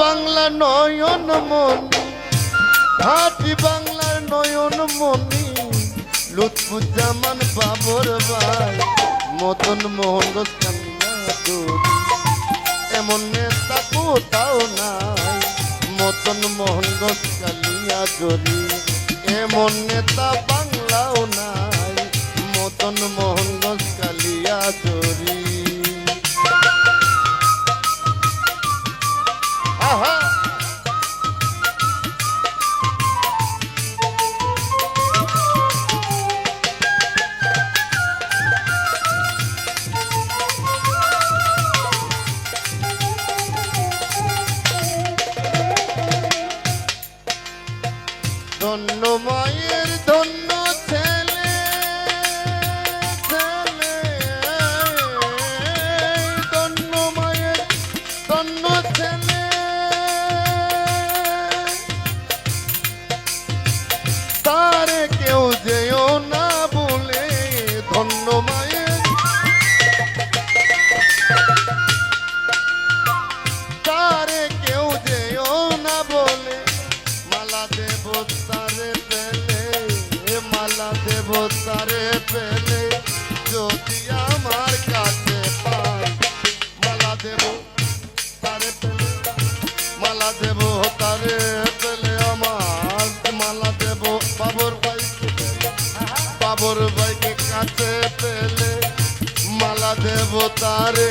বাংলা নয়ন মনি ঘাটি বাংলার নয়ন মনি লুৎফুজ্জামান বাবর ভাই, মদন মোহন এমন নেতা কোথাও নাই, মদন মোহন কালিয়া জরি এমন নেতা বাংলাও নাই, মদন মোহন মায়ের ধন্য আমার কাছে মালা দেব তারে মালা দেব মালা দেব বাবর ভাইকে বাবর কাছে পেলে, মালা দেব তারে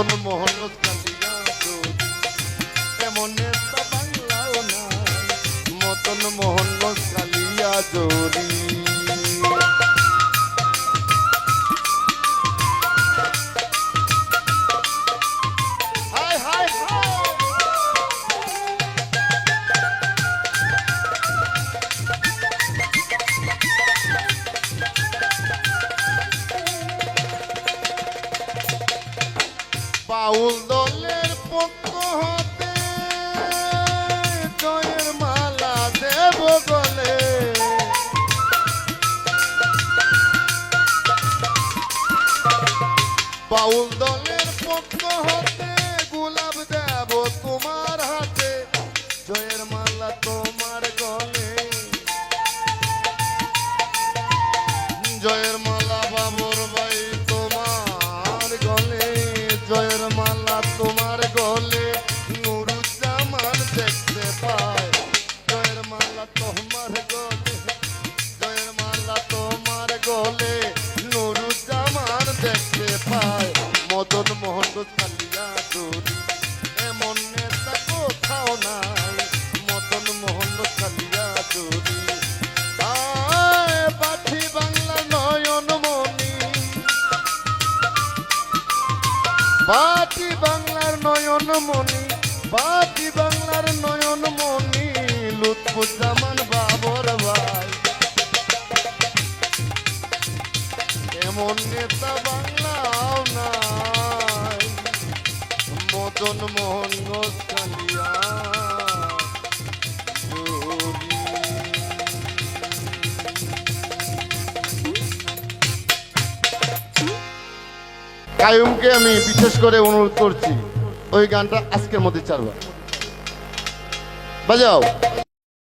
মদন মোহন বাউল দলের পক্ষ হতে জয়ের মালা দেব গলে। বাউল দলের পক্ষ হতে গোলাপ দেব তোমার হাতে। জয়ের মালা তোমার দূরি এমন নেতা কোথাও নাই, মদন মোহন কালিয়া আয় পাঠি নয়ন মনি পাটি বাংলার নয়ন মনি পাটি বাংলার নয়ন মনি লুৎফুজ্জামান বাবর ভাই। এমন নেতা বাংলাও নাই মদন মোহন কায়ুমকে আমি বিশেষ করে অনুরোধ করছি ওই গানটা আজকের মধ্যে চালবা বাজাও।